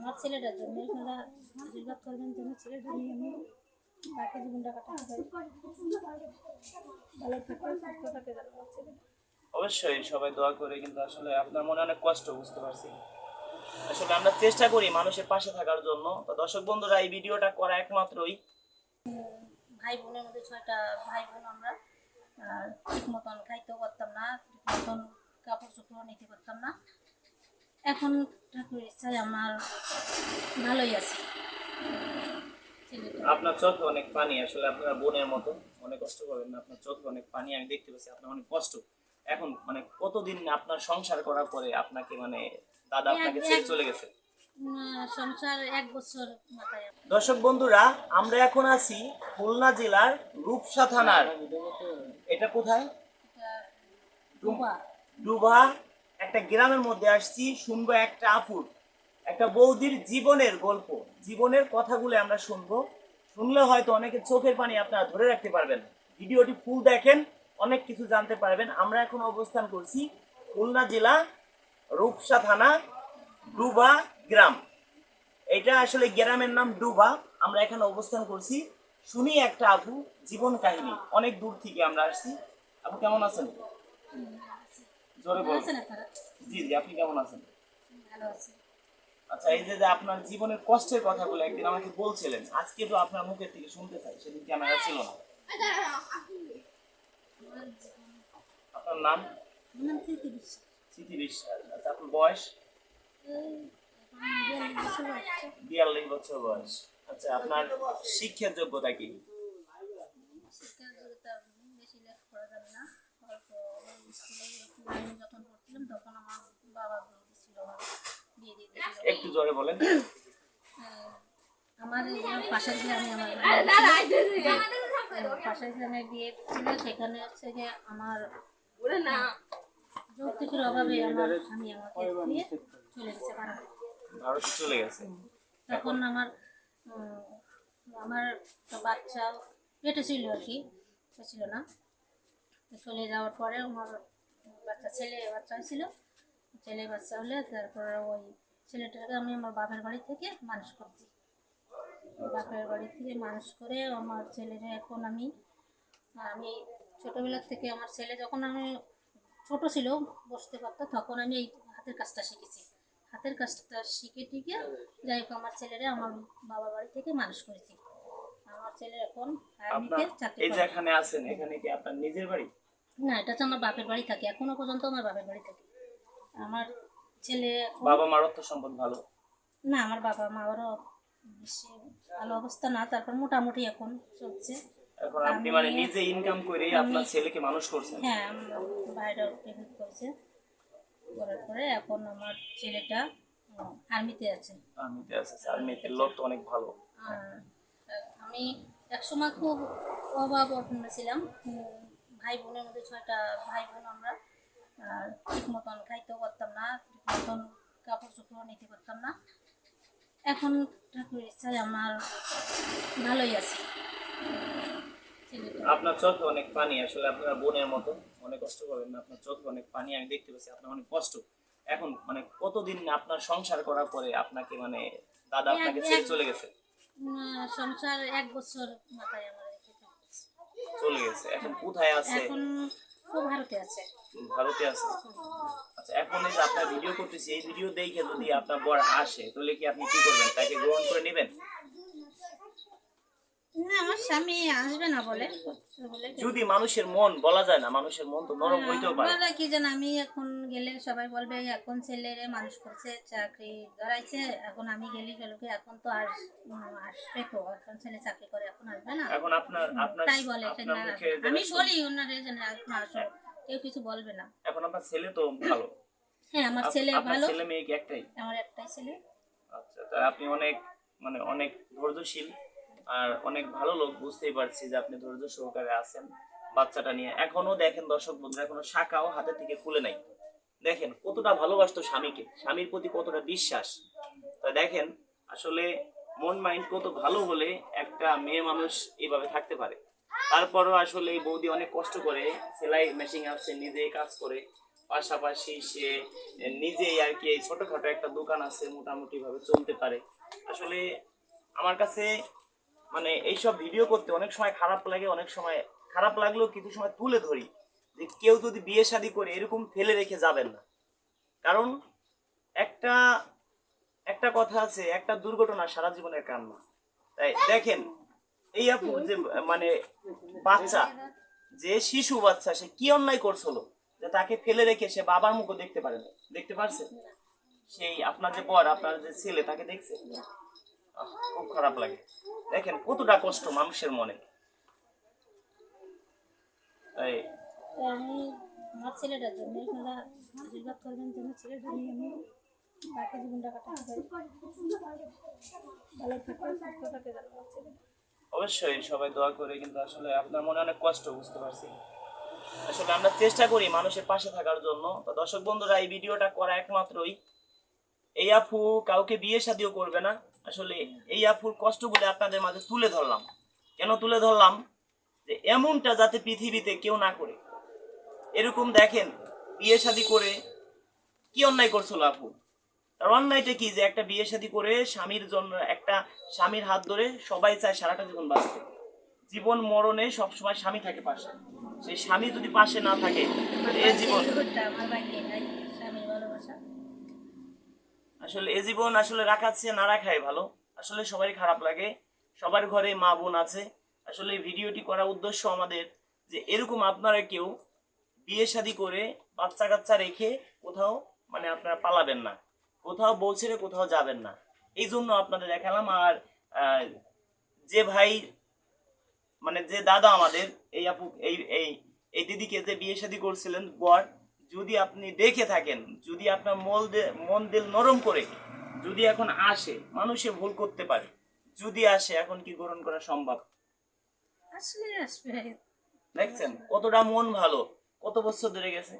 আমার ছেলেটার জন্য আপনারা আশীর্বাদ করবেন যেন ছেলেটা নিয়ে আমি বাকি জীবনটা কাটাতে পারি। ভালো থাকে সুস্থ থাকে যেন আমার ছেলেটা অবশ্যই সবাই দোয়া করে কিন্তু আসলে আপনার মনে অনেক কষ্ট বুঝতে পারছি। আসলে আমরা চেষ্টা করি মানুষের পাশে থাকার জন্য। তো দর্শক বন্ধুরা এই ভিডিওটা করা একমাত্রই। ভাই বোনের মধ্যে ছয়টা ভাই বোন আমরা ঠিক মতন খাইতেও পারতাম না ঠিক মতন কাপড় চোপড়ও নিতে পারতাম না। এখন ঠাকুরের ইচ্ছায় আমার ভালোই আছে। আপনার চোখে অনেক পানি আসলে আপনার বোনের মতো অনেক কষ্ট করেন না আপনার চোখে অনেক পানি আমি দেখতে পাচ্ছি আপনার অনেক কষ্ট। এখন মানে কতদিন আপনার সংসার করার পরে আপনাকে মানে দাদা আপনাকে ছেড়ে চলে গেছে? সংসার এক বছর দর্শক বন্ধুরা আমরা এখন আছি খুলনা জেলার রূপসা থানার। এটা কোথায়? ডুবা একটা গ্রামের মধ্যে আসছি, শুনব একটা আপুর, একটা বৌদির জীবনের গল্প। জীবনের কথাগুলো আমরা শুনব। শুনলে হয়তো অনেকে চোখের পানি আপনারা ধরে রাখতে পারবেন। ভিডিওটি ফুল দেখেন, অনেক কিছু জানতে পারবেন। আমরা এখন অবস্থান করছি খুলনা জেলা, রূপসা থানা, ডুবা গ্রাম। এটা আসলে গ্রামের নাম ডুবা। আমরা এখানে অবস্থান করছি। শুনি একটা আপু, জীবন কাহিনী। অনেক দূর থেকে আমরা আসছি। আপু, কেমন আছেন? জোরে বলুন জি জি আপনি কেমন আছেন? ভালো আছে। আচ্ছা এই যে আপনার জীবনের কষ্টের কথাগুলো একদিন আমাকে বলছিলেন আজকে তো আপনার মুখের থেকে শুনতে চাই সেদিন ক্যামেরা ছিল না। আপনার নাম? স্মৃতি বিশ্বাস। আচ্ছা আপনার বয়স? বিয়াল্লিশ বছর বয়স। আচ্ছা আপনার শিক্ষার যোগ্যতা কি? শিক্ষার যোগ্যতা বেশি লেখাপড়া জানি না অল্প স্কুলে একটু আমি যখন পড়ছিলাম তখন আমার বাবা আমার বিয়ে দিয়ে দিয়েছিল একটু জোরে বলেন। আমার এই যে পাশের গ্রামে আমার বিয়ে ছিল। পাশের গ্রামে বিয়ে ছিল সেখানে হচ্ছে যে আমার যৌতুকের অভাবে আমার স্বামী আমাকে দিয়ে চলে গেছে ভারত চলে গেছে। তখন আমার আমার একটা বাচ্চা পেটে ছিল আর কি ছিল না। চলে যাওয়ার পরে আমার বাচ্চা ছেলে বাচ্চা হয়েছিল। ছেলে বাচ্চা হলে তারপর ওই ছেলেটাকে আমি আমার বাপের বাড়ি থেকে মানুষ করছি। বাপের বাড়ি থেকে মানুষ করে আমার ছেলেরা এখন আমি আমি ছোটোবেলার থেকে আমার ছেলে যখন আমি ছোট ছিল বসতে পারতো তখন আমি এই হাতের কাজটা শিখেছি। হাতের কাজটা শিখে টিকে যাই হোক আমার ছেলেরা আমার বাবা বাড়ি থেকে মানুষ করেছি। আমার ছেলে এখন আর্মিতে চাকরি এখানে আছেন এখানে কি আপনার নিজের বাড়ি? না এটা হচ্ছে আমার বাপের বাড়ি থাকে এখনও পর্যন্ত আমার বাপের বাড়ি থাকে। আমার ছেলে এখন বাবা মার অর্থ সম্পদ ভালো? না আমার বাবা মারও বেশি ভালো অবস্থা না তারপর মোটামুটি এখন চলছে। এখন আপনি মানে নিজে ইনকাম করে আপনার ছেলেকে মানুষ করছেন? হ্যাঁ বাইরে পেমেন্ট করেছে। করার পরে এখন আমার ছেলেটা আর্মিতে আছে। আর্মিতে আছে আর্মিতে লোক তো অনেক ভালো। আমি একসময় খুব অভাব ছিলাম ভাই বোনের মধ্যে ছয়টা ভাই বোন আমরা ঠিক মতন খাইতেও পারতাম না ঠিক মতন কাপড় চোপড়ও নিতে পারতাম না। এখন ঠাকুরের ইচ্ছায় আমার ভালোই আছে। আপনার চোখে অনেক পানি আসলে আপনার বোনের মতো। অনেক কষ্ট করেন না আপনার চোখে অনেক পানি আমি দেখতে পাচ্ছি আপনার অনেক কষ্ট। এখন মানে কতদিন আপনার সংসার করার পরে আপনাকে মানে দাদা আপনাকে ছেড়ে চলে গেছে? সংসার এক বছর মাথায়। চলে গেছে। এখন কোথায় আছে? এখন ও ভারতে আছে। ভারতে আছে। আচ্ছা এখন এই যে আপনার ভিডিও করতেছি। এই ভিডিও দেখে যদি আপনার বর আসে তাহলে কি আপনি কি করবেন? তাকে গ্রহণ করে নেবেন? আমার স্বামী আসবে না বলে। যদি মানুষের মন বলা যায় না মানুষের মন তো নরম হইতেও পারে। বলে কি যেন আমি এখন গেলে সবাই বলবে এখন ছেলেরে মানুষ করছে চাকরি ধরাইছে এখন আমি গেলি চলবে এখন তো আর আসবে তো এখন ছেলে চাকরি করে এখন আসবে না। এখন আপনার আপনার তাই বলে। আমি বলি ওনারে যেন এখন আসো কেউ কিছু বলবে না। এখন আপনার ছেলে তো ভালো। হ্যাঁ আমার ছেলে ভালো। ছেলে মেয়ে কি একটাই? আমার একটাই ছেলে। আচ্ছা তা আপনি অনেক মানে অনেক ধৈর্যশীল। আর অনেক ভালো লোক বুঝতেই পারছি যে আপনি ধৈর্য সহকারে আছেন বাচ্চাটা নিয়ে। এখনও দেখেন দর্শক বন্ধুরা, এখনও শাখাও হাতে থেকে খুলে নাই। দেখেন কতটা ভালোবাসতো স্বামীকে, স্বামীর প্রতি কতটা বিশ্বাস। তা দেখেন, আসলে মন মাইন্ড কত ভালো হলে একটা মেয়ে মানুষ এইভাবে থাকতে পারে। তারপরও আসলে এই বৌদি অনেক কষ্ট করে সেলাই মেশিন আছে নিজে কাজ করে। পাশাপাশি সে নিজেই আর কি এই ছোটখাটো একটা দোকান আছে মোটামুটি ভাবে চলতে পারে। আসলে আমার কাছে মানে এইসব ভিডিও করতে অনেক সময় খারাপ লাগে অনেক সময় খারাপ লাগলেও কিছু সময় তুলে ধরি। যে কেউ যদি বিয়ে শাদী করে এরকম ফেলে রেখে যাবেন না। কারণ একটা একটা কথা আছে একটা দুর্ঘটনা সারা জীবনের কান্না। তাই দেখেন এই আপু যে মানে বাচ্চা যে শিশু বাচ্চা সে কি অন্যায় করছিল যে তাকে ফেলে রেখে সে বাবার মুখও দেখতে পারে না? দেখতে পারছে? সেই আপনার যে বর আপনার যে ছেলে তাকে দেখছে? খুব খারাপ লাগে। দেখেন কতটা কষ্ট মানুষের মনে। তাই আমি আমার ছেলেটার জন্য আপনারা আশীর্বাদ করবেন যেন ছেলেটা নিয়ে আমি বাকি জীবনটা কাটাতে ভালো থাকতে সুস্থ থাকে যেন আমার ছেলেটা অবশ্যই সবাই দোয়া করে কিন্তু আসলে আপনার মনে অনেক কষ্ট বুঝতে পারছি। আসলে আমরা চেষ্টা করি মানুষের পাশে থাকার জন্য। তো দর্শক বন্ধুরা এই ভিডিওটা করা একমাত্রই। এই আপু কাউকে বিয়ে শাদিও করবে না। আসলে এই আপুর কষ্টগুলো আপনাদের মাঝে তুলে ধরলাম। কেন তুলে ধরলাম? যে এমনটা যাতে পৃথিবীতে কেউ না করে। এরকম দেখেন, বিয়ে শাদি করে কি অন্যায় করছিল আপু? তার অন্যায়টা কি? যে একটা বিয়ে শাদী করে স্বামীর জন্য একটা স্বামীর হাত ধরে সবাই চায় সারাটা জীবন বাঁচতে। জীবন মরণে সবসময় স্বামী থাকে পাশে। সেই স্বামী যদি পাশে না থাকে এ জীবন জীবনটা আমার বাকি নাই স্বামীর ভালোবাসা আসলে এ জীবন আসলে রাখার চেয়ে না রাখাই ভালো। আসলে সবারই খারাপ লাগে। সবার ঘরে মা বোন আছে। আসলে এই ভিডিওটি করার উদ্দেশ্য আমাদের যে এরকম আপনারা কেউ বিয়ে শাদী করে বাচ্চা কাচ্চা রেখে কোথাও মানে আপনারা পালাবেন না। কোথাও বউ ছেড়ে কোথাও যাবেন না। এই জন্য আপনাদের দেখালাম আর যে ভাই মানে যে দাদা আমাদের, এই আপু, এই এই এই দিদিকে যে বিয়ে শাদী করছিলেন বর যদি আপনি দেখে থাকেন যদি আপনার মল মন দিল নরম করে যদি এখন আসে মানুষে ভুল করতে পারে যদি আসে এখন কি গ্রহণ করা সম্ভব? আসলে দেখছেন? কতটা মন ভালো কত বছর ধরে গেছে?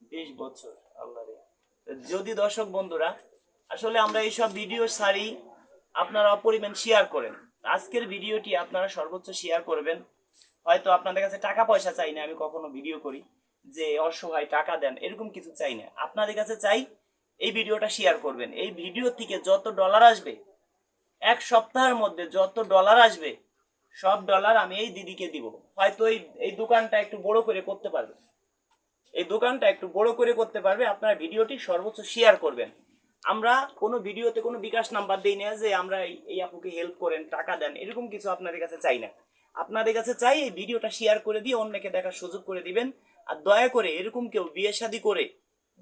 বিশ বছর। আল্লাহ। যদি দর্শক বন্ধুরা আসলে আমরা এইসব ভিডিও সারি আপনারা অপরিমাণ শেয়ার করেন। আজকের ভিডিওটি আপনারা সর্বোচ্চ শেয়ার করবেন। হয়তো আপনাদের কাছে টাকা পয়সা চাই না, আমি কখনো ভিডিও করি, যে অসহায় টাকা দেন, এরকম কিছু চাই না। আপনাদের কাছে চাই এই ভিডিওটা শেয়ার করবেন। এই ভিডিও থেকে যত ডলার আসবে, এক সপ্তাহের মধ্যে যত ডলার আসবে, সব ডলার আমি এই দিদিকে দিব। হয়তো এই এই দোকানটা একটু বড় করে করতে পারবে। এই দোকানটা একটু বড় করে করতে পারবে, আপনারা ভিডিওটি সর্বোচ্চ শেয়ার করবেন। আমরা কোনো ভিডিওতে কোনো বিকাশ নাম্বার দিই না যে আমরা এই- আপুকে হেল্প করেন, টাকা দেন, এরকম কিছু আপনাদের কাছে চাই না। আপনাদের কাছে চাই এই ভিডিওটা শেয়ার করে দিয়ে অন্যকে দেখার সুযোগ করে দিবেন। আর দয়া করে এরকম কেউ বিয়ে শাদী করে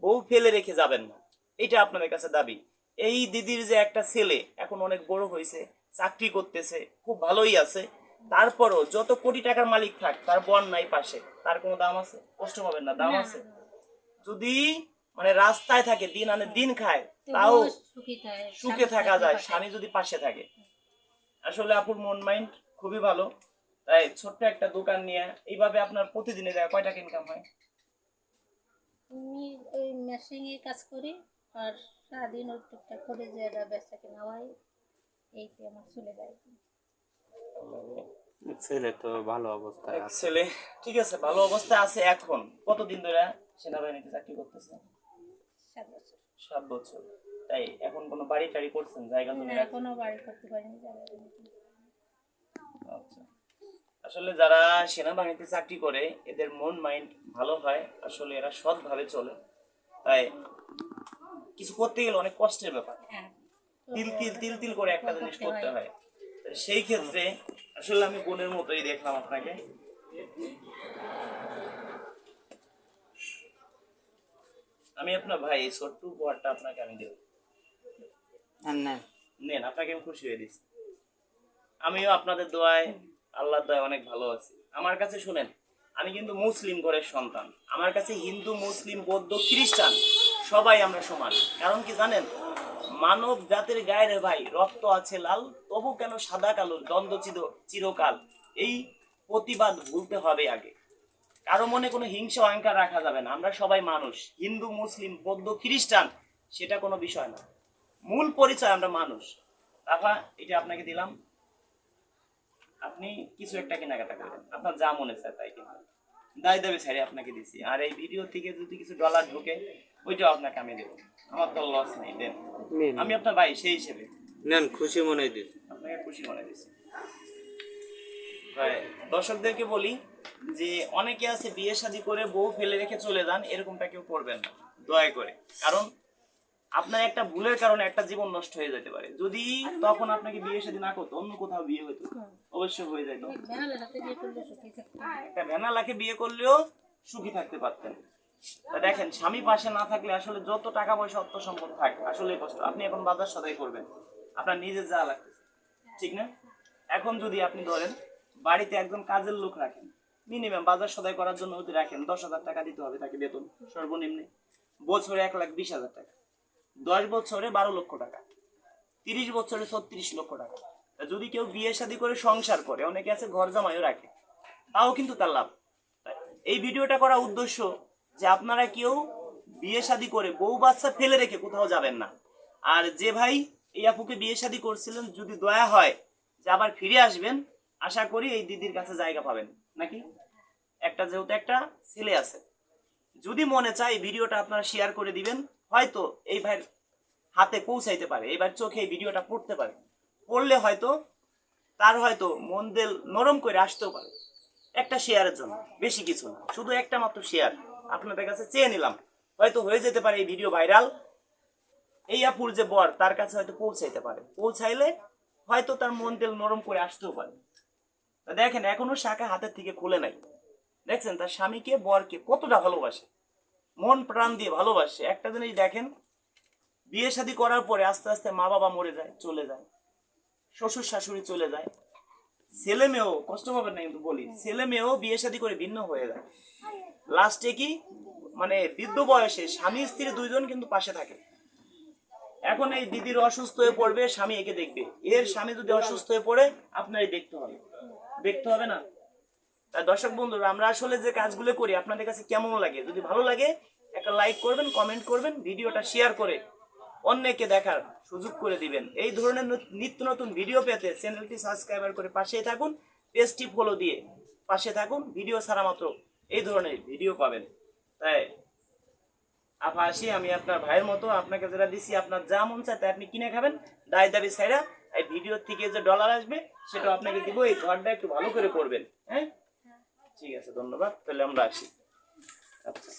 বউ ফেলে রেখে যাবেন না। এটা আপনাদের কাছে দাবি। এই দিদির যে একটা ছেলে এখন অনেক বড় হয়েছে চাকরি করতেছে খুব ভালোই আছে। তারপরও যত কোটি টাকার মালিক থাক তার বন নাই পাশে। তার কোনো দাম আছে? কষ্ট পাবেন না দাম আছে। যদি মানে রাস্তায় থাকে দিন আনে দিন খায় তাও সুখে থাকা যায় স্বামী যদি পাশে থাকে। আসলে আপুর মন মাইন্ড খুবই ভালো। তাই ছোট্ট একটা দোকান নিয়ে এইভাবে আপনার প্রতিদিনে দেয় কয় টাকা ইনকাম হয়? আমি ওই মেশিনে কাজ করি আর সারাদিন ওই টুকটাক করে যে এটা বেচা কেনা হয় এইতে আমার চলে যায়। ছেলে তো ভালো অবস্থায় আছে। ছেলে ঠিক আছে ভালো অবস্থায় আছে এখন। কতদিন ধরে সেনাবাহিনীতে চাকরি করতেছে সাত বছর। সাত বছর। তাই এখন কোনো বাড়ি টাড়ি করছেন জায়গা? এখনও বাড়ি করতে পারিনি। আসলে যারা সেনাবাহিনীতে চাকরি করে এদের মন মাইন্ড ভালো হয়। আসলে এরা সৎভাবে চলে। তাই কিছু করতে গেলে অনেক কষ্টের ব্যাপার। হ্যাঁ। তিল তিল তিল তিল করে একটা জিনিস করতে হয়। সেই ক্ষেত্রে আসলে আমি বোনের মতোই দেখলাম আপনাকে। আমি আপনার ভাই এই ছোট্ট উপহারটা আপনাকে আমি দেব। নেন আপনাকে আমি খুশি হয়ে দিচ্ছি। আমিও আপনাদের দোয়ায় আল্লাহর দোয়ায় অনেক ভালো আছি। আমার কাছে শুনেন, আমি কিন্তু মুসলিম ঘরের সন্তান। আমার কাছে হিন্দু, মুসলিম, বৌদ্ধ, খ্রিস্টান, সবাই আমরা সমান। কারণ কি জানেন? মানব জাতির গায়ের ভাই, রক্ত আছে লাল, তবু কেন সাদা কালো দ্বন্দ্ব চির- চিরকাল? এই প্রতিবাদ ভুলতে হবে আগে। কারও মনে কোনো হিংসা, অহংকার রাখা যাবে না। আমরা সবাই মানুষ। হিন্দু, মুসলিম, বৌদ্ধ, খ্রিস্টান, সেটা কোনো বিষয় না। মূল পরিচয় আমরা মানুষ। তারপর এটা আপনাকে দিলাম। আপনি কিছু একটা কেনাকাটা করবেন আপনার যা মনে চায় তাই কিনবেন দায় দাবি ছাড়ি আপনাকে দিছি। আর এই ভিডিও থেকে যদি কিছু ডলার ঢোকে ওইটাও আপনাকে আমি দেবো। আমার তো লস নেই দেন। আমি আপনার ভাই সেই হিসেবে। নেন খুশি মনে দিন। আপনাকে খুশি মনে দিচ্ছি ভাই, দর্শকদেরকে বলি যে অনেকে আছে বিয়ে শাদী করে বউ ফেলে রেখে চলে যান এরকমটা কেউ করবেন না। দয়া করে। কারণ আপনার একটা ভুলের কারণে একটা জীবন নষ্ট হয়ে যেতে পারে। যদি তখন আপনাকে বিয়ে শাদী না করতো অন্য কোথাও বিয়ে হতো অবশ্যই হয়ে যেত একটা ভ্যানালাকে বিয়ে করলেও সুখী থাকতে পারতেন। দেখেন স্বামী পাশে না থাকলে আসলে যত টাকা পয়সা অর্থ সম্পদ থাক আসলে কষ্ট। আপনি এখন বাজার সদাই করবেন। আপনার নিজের যা লাগতেছে ঠিক না? এখন যদি আপনি ধরেন বাড়িতে একজন কাজের লোক রাখেন মিনিমাম বাজার সদাই করার জন্য যদি রাখেন দশ হাজার টাকা দিতে হবে তাকে বেতন সর্বনিম্নে। বছরে এক লাখ বিশ হাজার টাকা। দশ বছরে বারো লক্ষ টাকা, তিরিশ বছরে ছত্রিশ লক্ষ টাকা। যদি কেউ বিয়ে শাদী করে সংসার করে, অনেকে আছে ঘর জামাইও রাখে, তাও কিন্তু তার লাভ। এই ভিডিওটা করার উদ্দেশ্য যে আপনারা কেউ বিয়ে শাদী করে বউ বাচ্চা ফেলে রেখে কোথাও যাবেন না। আর যে ভাই এই আপুকে বিয়ে শাদী করছিলেন, যদি দয়া হয় যে আবার ফিরে আসবেন, আশা করি এই দিদির কাছে জায়গা পাবেন। নাকি? একটা যেহেতু একটা ছেলে আছে। যদি মনে চায় ভিডিওটা আপনারা শেয়ার করে দিবেন, হয়তো এই ভাইয়ের হাতে পৌঁছাইতে পারে, এবার চোখে এই ভিডিওটা পড়তে পারে। পড়লে হয়তো, তার হয়তো মন দিল নরম করে আসতেও পারে। একটা শেয়ারের জন্য, বেশি কিছু না, শুধু একটা মাত্র শেয়ার। আপনাদের কাছে চেয়ে নিলাম, হয়তো হয়ে যেতে পারে এই ভিডিও ভাইরাল। এই আপুর যে বর, তার কাছে হয়তো পৌঁছাইতে পারে। পৌঁছাইলে হয়তো তার মন দিল নরম করে আসতেও পারে। দেখেন, এখনও শাখা হাতের থেকে খুলে নাই। দেখছেন, তার স্বামীকে, বরকে কতটা ভালোবাসে। মন প্রাণ দিয়ে ভালোবাসে। একটা জিনিস দেখেন বিয়ে শাদী করার পরে আস্তে আস্তে মা বাবা মরে যায়, চলে যায়। শ্বশুর শাশুড়ি চলে যায়। ছেলে মেয়েও, কষ্ট পাবেন না কিন্তু বলি, ছেলে মেয়েও বিয়ে শাদী করে ভিন্ন হয়ে যায়। লাস্টে কি? মানে বৃদ্ধ বয়সে স্বামী, স্ত্রী দুইজন কিন্তু পাশে থাকে। এখন এই দিদির অসুস্থ হয়ে পড়বে, স্বামী একে দেখবে। এর স্বামী যদি অসুস্থ হয়ে পড়ে, আপনারই দেখতে হবে। দেখতে হবে না? তাই দর্শক বন্ধুরা, আমরা আসলে যে কাজগুলো করি, আপনাদের কাছে কেমন লাগে? যদি ভালো লাগে, একটা লাইক করবেন কমেন্ট করবেন, ভিডিওটা শেয়ার করে অন্যকে দেখার সুযোগ করে দিবেন। এই ধরনের নত- নিত্য নতুন ভিডিও পেতে চ্যানেলটি সাবস্ক্রাইবার করে পাশেই থাকুন, পেজটি ফলো দিয়ে পাশে থাকুন ভিডিও ছাড়া মাত্র এই ধরনের ভিডিও পাবেন। তাই, আপা আসি, আমি আপনার ভাইয়ের মতো আপনাকে যেটা দিছি, আপনার যা মন চায় তাই আপনি কিনে খাবেন। দায় দাবি ছাইরা এই ভিডিওর থেকে যে ডলার আসবে সেটা আপনাকে দিব, এই ঘরটা একটু ভালো করে করবেন। হ্যাঁ? ঠিক আছে, ধন্যবাদ। তাহলে আমরা আসি। আচ্ছা।